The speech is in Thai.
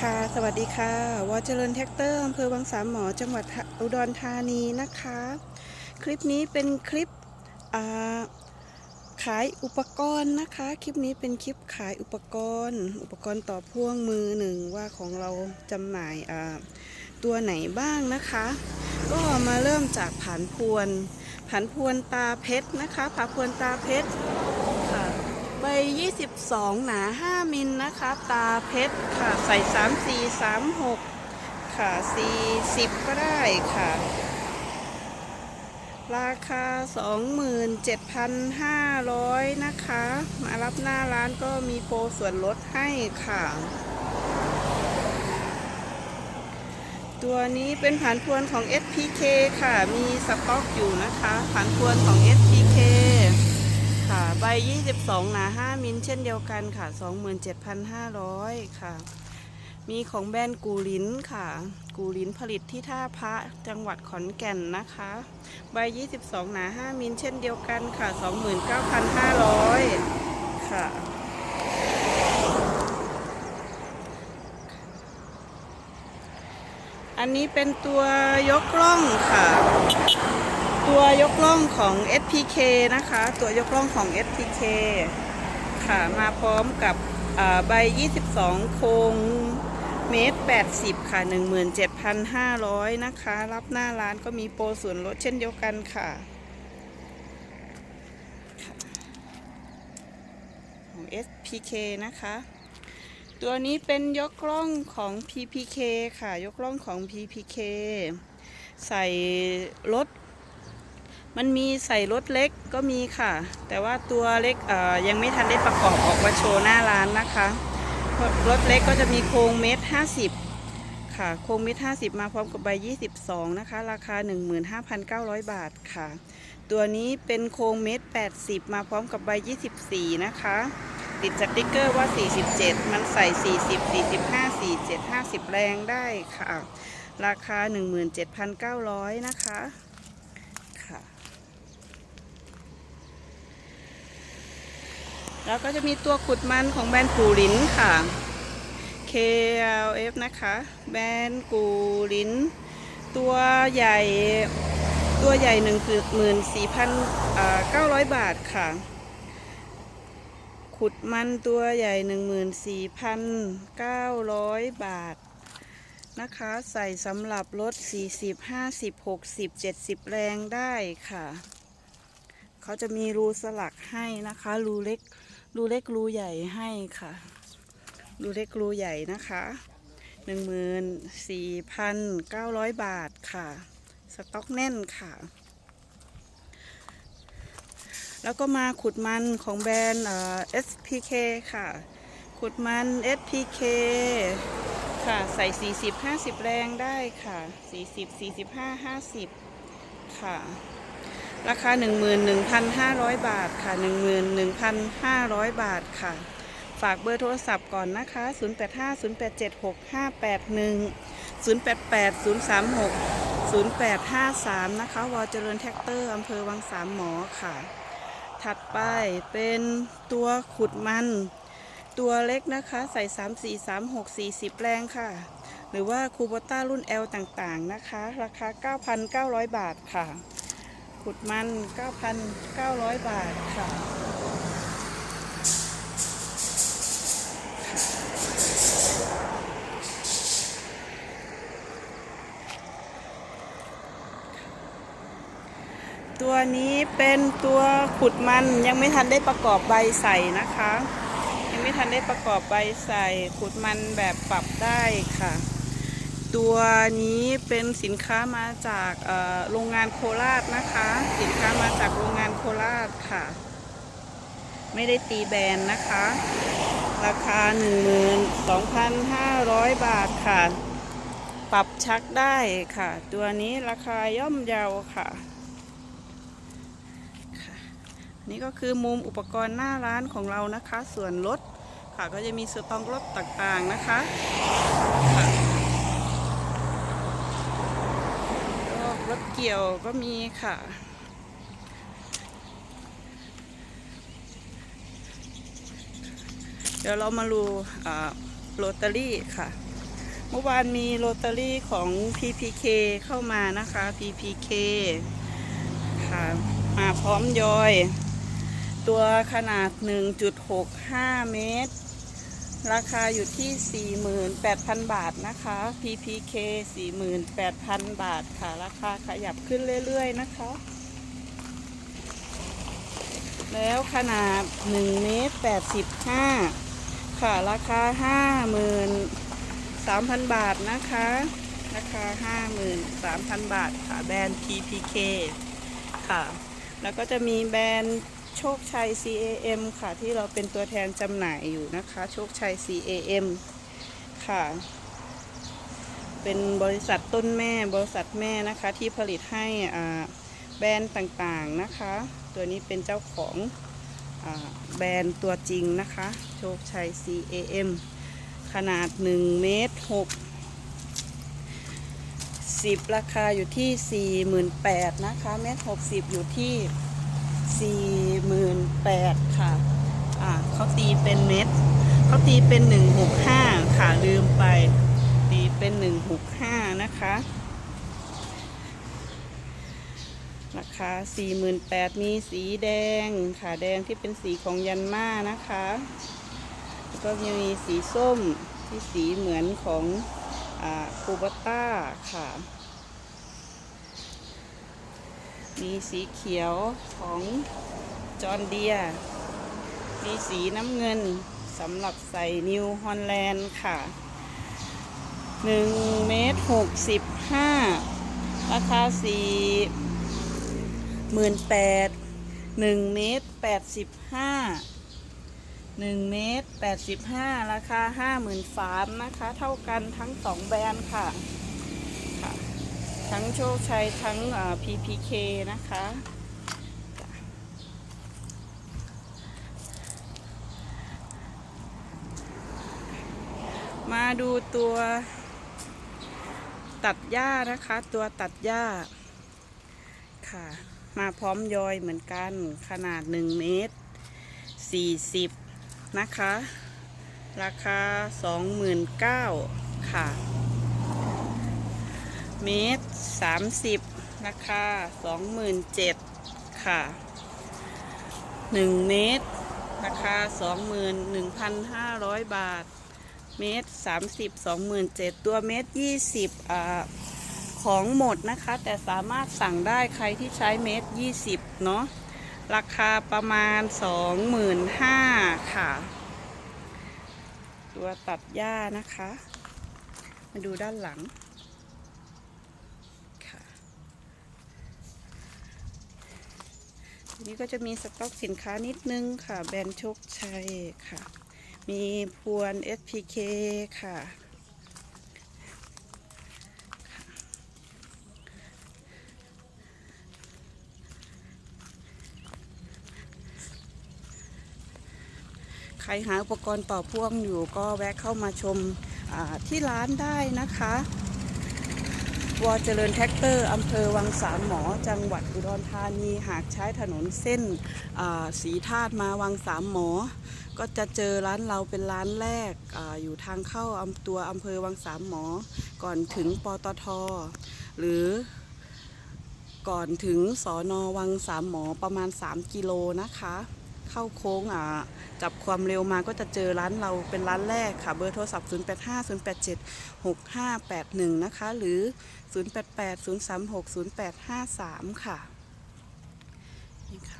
ค่ะ สวัสดีค่ะวอเจริญแท็กเตอร์อำเภอบางสามหมอจังหวัดอุดรธานีนะคะ คลิปนี้เป็นคลิปขายอุปกรณ์นะคะ คลิปนี้เป็นคลิปขายอุปกรณ์ อุปกรณ์ต่อพ่วงมือหนึ่งว่าของเราจำหน่ายตัวไหนบ้างนะคะ ก็มาเริ่มจากผานพวนผานพวนตาเพชรนะคะผานพวนตาเพชร ค่ะใบ22 หนา 5 มิลนะคะ ตาเพชรค่ะ ใส่ 3 4 3 6 ค่ะ 40 ก็ได้ค่ะ ราคา 27,500 นะคะ มารับหน้าร้านก็มีโปรส่วนลดให้ค่ะ ตัวนี้เป็นผานพวนของ SPK ค่ะ มีสต็อกอยู่นะคะผานพวนของ SPK ค่ะใบ 22 หนา 5 มิลเช่นเดียวกันค่ะ 27,500 ค่ะ มีของแบรนด์กูลินค่ะ กูลินผลิตที่ท่าพระจังหวัดขอนแก่นนะคะ ใบ 22 หนา 5 มิลเช่นเดียวกันค่ะ 29,500 ค่ะอันนี้เป็นตัวยกล่องค่ะ ตัวยกล่องของ SPK นะคะ ตัวยกล่องของ SPK ค่ะ มาพร้อมกับอ่าใบ 22 โครงเมตร 80 ค่ะ 17,500 นะคะ รับหน้าร้านก็มีโปรส่วนลดเช่นเดียวกันค่ะค่ะของ SPK นะคะ ตัวนี้เป็นยกล่องของ PPK ค่ะ ยกล่องของ PPK ใส่รถ มันมีใส่รถเล็กก็มีค่ะ แต่ว่าตัวเล็กยังไม่ทันได้ประกอบออกมาโชว์หน้าร้านนะคะรถเล็กก็จะมีโครงเมตรห้าสิบค่ะโครงเมตรห้าสิบมาพร้อมกับใบยี่สิบสองนะคะ ราคาหนึ่งหมื่นห้าพันเก้าร้อยบาทค่ะ ตัวนี้เป็นโครงเมตรแปดสิบมาพร้อมกับใบยี่สิบสี่นะคะ ติดสติกเกอร์ว่า47มันใส่40 45 47 50แรงได้ค่ะ ราคา17,900นะคะค่ะ แล้วก็จะมีตัวขุดมันของแบรนด์กูลินค่ะ KLF นะคะ แบรนด์กูลิน ตัวใหญ่ตัวใหญ่14,900บาทค่ะ ขุดมันตัวใหญ่14,900บาทนะคะ ใส่สำหรับรถ 40 50 60 70 แรงได้ค่ะ เขาจะมีรูสลักให้นะคะ รูเล็ก รูเล็กรูใหญ่ให้ค่ะ รูเล็กรูใหญ่นะคะ14,900บาทค่ะ สต็อกแน่นค่ะ แล้วก็มาขุดมันของแบรนด์เอ่อ SPK ค่ะ ขุดมัน SPK ค่ะ ใส่ 40 50 แรงได้ค่ะ 40 45 50 ค่ะ ราคา 11,500 บาทค่ะ 11,500 บาทค่ะ ฝากเบอร์โทรศัพท์ก่อนนะคะ 085 087 6581 088 036 0853 นะคะ วอเจริญแท็กเตอร์อำเภอวังสามหมอค่ะ ถัดไปเป็นตัวขุดมัน ตัวเล็กนะคะ ใส่ 3 4 3 6 40แรงค่ะ หรือว่าคูโบต้ารุ่น L ต่างๆนะคะ ราคา 9,900 บาทค่ะ ขุดมัน 9,900 บาทค่ะ ตัวนี้เป็นตัวขุดมันยังไม่ทันได้ประกอบใบใส่นะคะ ยังไม่ทันได้ประกอบใบใส่ ขุดมันแบบปรับได้ค่ะ ตัวนี้เป็นสินค้ามาจากโรงงานโคราชนะคะ สินค้ามาจากโรงงานโคราชค่ะ ไม่ได้ตีแบรนด์นะคะ ราคา 12,500 บาทค่ะ ปรับชักได้ค่ะ ตัวนี้ราคาย่อมเยาค่ะนี่ก็คือมุมอุปกรณ์หน้าร้านของเรานะคะ ส่วนรถค่ะก็จะมีสตองรถต่างๆนะคะค่ะก็รถ เกี่ยวก็มีค่ะ เดี๋ยวเรามาดูอ่าโรตารี่ค่ะ เมื่อวานมีโรตารี่ของ PPK เข้ามานะคะ PPK ค่ะ มาพร้อมยอย ตัวขนาด 1.65 เมตร ราคาอยู่ที่ 48,000 บาทนะคะ PPK 48,000 บาทค่ะ ราคาขยับขึ้นเรื่อยๆนะคะ แล้วขนาด1เมตร85 ค่ะ ราคา 53,000 บาทนะคะ ราคา 53,000 บาทค่ะ แบรนด์ PPK ค่ะ แล้วก็จะมีแบรนด์ โชคชัย CAM ค่ะ ที่เราเป็นตัวแทนจำหน่ายอยู่นะคะ โชคชัย CAM ค่ะ เป็นบริษัทต้นแม่บริษัทแม่นะคะ ที่ผลิตให้อ่าแบรนด์ต่างๆนะคะ ตัวนี้เป็นเจ้าของอแบรนด์ตัวจริงนะคะ โชคชัย CAM ขนาด1เมตร6 10 ราคาอยู่ที่ 48,000นะคะเมตร60 อยู่ที่ 48,000ค่ะ อ่าเขาตีเป็นเม็ดเขาตีเป็น 165 ค่ะลืมไป ตีเป็น 165 นะคะราคา48,000มีสีแดงค่ะแดงที่เป็นสีของยันม่านะคะ แล้วก็ยังมีสีส้มที่สีเหมือนของอ่าคูบต้าค่ะ มีสีเขียวของจอร์เดีย มีสีน้ำเงินสำหรับใส่นิวฮอลแลนด์ค่ะ1เมตร65 ราคาสี่หมื่นแปดหนึ่งเมตรแปดสิบห้าหนึ่งเมตรแปดสิบห้าราคาห้าหมื่นสามนะคะ เท่ากันทั้งสองแบรนด์ค่ะ ทั้งโชคชัยทั้ง PPK นะคะจ้ะมาดูตัวตัดหญ้านะคะ ตัวตัดหญ้าค่ะ มาพร้อมยอยเหมือนกันขนาด 1 เมตร 40 นะคะ ราคา 29,000ค่ะ เมตร30ราคา27,000ค่ะ1เมตรราคา21,500บาท เมตร30 27,000ตัวเมตร20อ่าของหมดนะคะ แต่สามารถสั่งได้ใครที่ใช้เมตรยี่สิบเนาะราคาประมาณสองหมื่นห้าค่ะ ตัวตัดหญ้านะคะ มาดูด้านหลังค่ะที นี้ก็จะมีสต็อกสินค้านิดนึงค่ะ แบรนด์โชคชัยค่ะ มีพวน SPK ค่ะ ใครหาอุปกรณ์ต่อพ่วงอยู่ก็แวะเข้ามาชมที่ร้านได้นะคะ วอเจริญแท็กเตอร์อำเภอวังสามหมอ จังหวัดอุดรธานี หากใช้ถนนเส้นสีธาตุมาวังสามหมอ ก็จะเจอร้านเราเป็นร้านแรกออยู่ทางเข้าอำตัวอำเภอวังสามหมอ ก่อนถึงปตท หรือก่อนถึงสอนอวังสามหมอประมาณ 3 กิโลนะคะ เข้าโค้งอ่าจับความเร็วมาก็จะเจอร้านเราเป็นร้านแรกค่ะ เบอร์โทรศัพท์ 085 087 6581 นะคะ หรือ 088 036 0853 ค่ะนี่ค่ะ